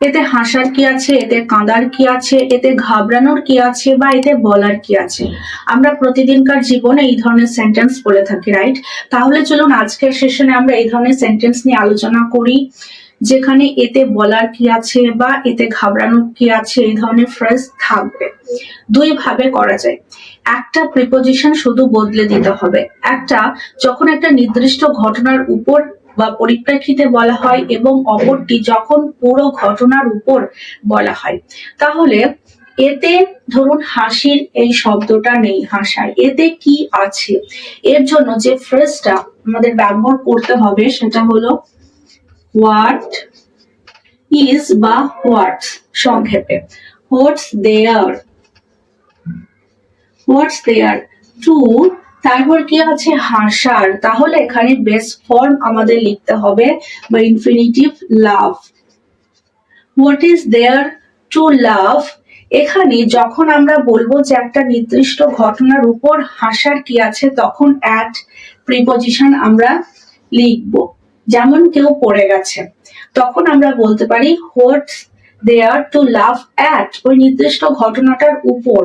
এতে হাসার কি আছে? এতে কাঁদার কি আছে? এতে ঘাবড়ানোর কি আছে? বা এতে বলার কি আছে? আমরা প্রতিদিনকার জীবনে এই ধরনের সেন্টেন্স বলে থাকি রাইট তাহলে চলুন আজকের সেশনে আমরা এই ধরনের সেন্টেন্স নিয়ে আলোচনা করি, যেখানে এতে বলার কি আছে বা এতে ঘাবড়ানোর কি আছে, এই ধরনের ফ্রেজ থাকবে। দুই ভাবে করা যায়। একটা প্রিপোজিশন শুধু বদলে দিতে হবে। একটা, যখন একটা নির্দিষ্ট ঘটনার উপর বা পরিপ্রেক্ষিতে বলা হয় এবং অপরটি যখন পুরো ঘটনার উপর বলা হয়। তাহলে, এতে ধরুন হাসির এই শব্দটা নেই হাসায়। এতে কি আছে? এর জন্য যে ফ্রেজটা আমাদের ব্যবহার করতে হবে সেটা হলো হোয়াট ইজ বা হোয়াটস সংক্ষেপে। What's there what's there to তারপর কি আছে? হাসার। তাহলে এখানে বেস ফর্ম আমাদের লিখতে হবে বা infinitive love what is there to love এখানে যখন আমরা বলব যে একটা নির্দিষ্ট ঘটনার উপর হাসার কি আছে, তখন অ্যাট প্রিপোজিশন আমরা লিখব। যেমন কেউ পড়ে গেছে। তখন আমরা বলতে পারি what's there to love at ওই নির্দিষ্ট ঘটনাটার উপর।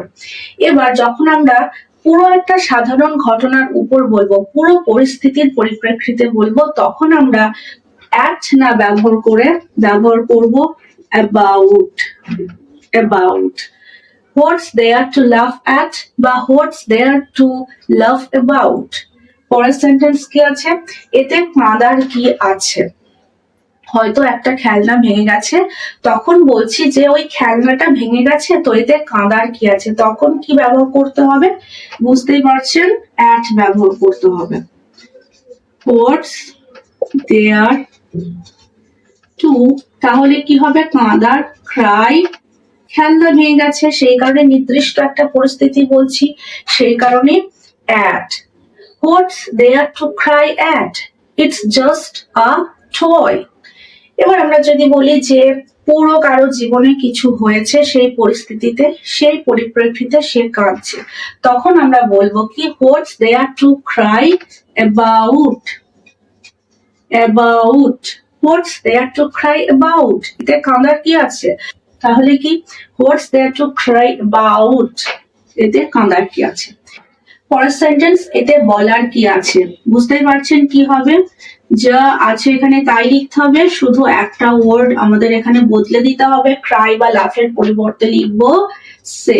এবার যখন আমরা পুরো একটা সাধারণ ঘটনার উপর বলব, পুরো পরিস্থিতির পরিপ্রেক্ষিতে বলব, তখন আমরা অ্যাট না ব্যবহার করে ব্যবহার করব about about what's there to love at বা what's there to love about পরের সেন্টেন্স কি আছে? এতে কাঁদার কি আছে? হয়তো একটা খেলনা ভেঙে গেছে, তখন বলছি যে ওই খেলনাটা ভেঙে গেছে, তো এতে কাঁদার কি আছে? তখন কি ব্যবহার করতে হবে? বুঝতেই পারছেন? অ্যাট ব্যবহার করতে হবে। হোয়াটস দেয়ার টু তাহলে কি হবে? কাঁদার ক্রাই খেলনা ভেঙে গেছে, সেই কারণে নির্দিষ্ট একটা পরিস্থিতি বলছি, সেই কারণে at what's there to cry at it's just a toy এবার আমরা যদি বলি যে পুরো কারও জীবনে কিছু হয়েছে, সেই পরিস্থিতিতে, সেই পরিপ্রেক্ষিতে সে কাঁদছে। তখন আমরা বলব কি what's there to cry about about what's there to cry about এতে কাঁদার কি আছে? তাহলে কি what's there to cry about এতে কাঁদার কি আছে? পরের সেন্টেন্স এতে বলার কি আছে? বুঝতেই পারছেন কি হবে? যা আছে এখানে তাই লিখতে হবে, শুধু একটা ওয়ার্ড আমাদের এখানে বদলে দিতে হবে ক্রাই বা লাফের পরিবর্তে লিখব say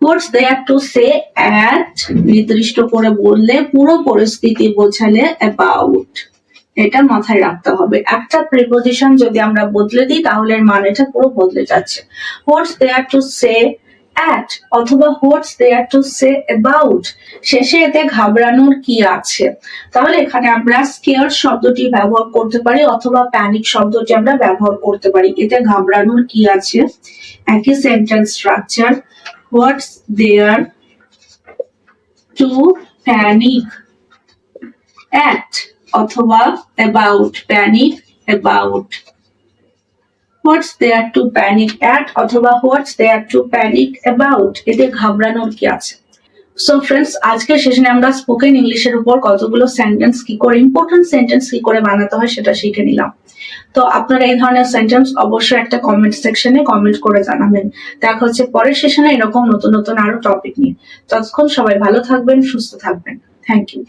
what's there to say at নির্দিষ্ট করে বললে, পুরো পরিস্থিতি বোঝালে অ্যাবাউট এটা মাথায় রাখতে হবে। একটা প্রিপোজিশন যদি আমরা বদলে দিই, তাহলে এর মানেটা পুরো বদলে যাচ্ছে। What's there to say at অথবা what's there to say about শেষে এতে ঘাবড়ানোর কি আছে? তাহলে এখানে আমরা স্কেয়ার শব্দটি ব্যবহার করতে পারি অথবা প্যানিক শব্দটি আমরা ব্যবহার করতে পারি। এতে ঘাবড়ানোর কি আছে? একই sentence structure what's there to panic at অথবা about panic about what's there to panic at অথবা what's there to panic about এতে ঘাবড়ানোর কি আছে? সো ফ্রেন্ডস আজকের সেশনে আমরা স্পোকেন ইংলিশের উপর কতগুলো সেন্টেন্স কি করে ইম্পর্টেন্ট সেন্টেন্স কি করে বানাতে হয় সেটা শিখে নিলাম। তো আপনারা এই ধরনের সেন্টেন্স অবশ্যই একটা কমেন্ট সেকশনে কমেন্ট করে জানাবেন। দেখা হচ্ছে পরের সেশনে এরকম নতুন নতুন আরও টপিক নিয়ে। ততক্ষণ সবাই ভালো থাকবেন, সুস্থ থাকবেন। Thank you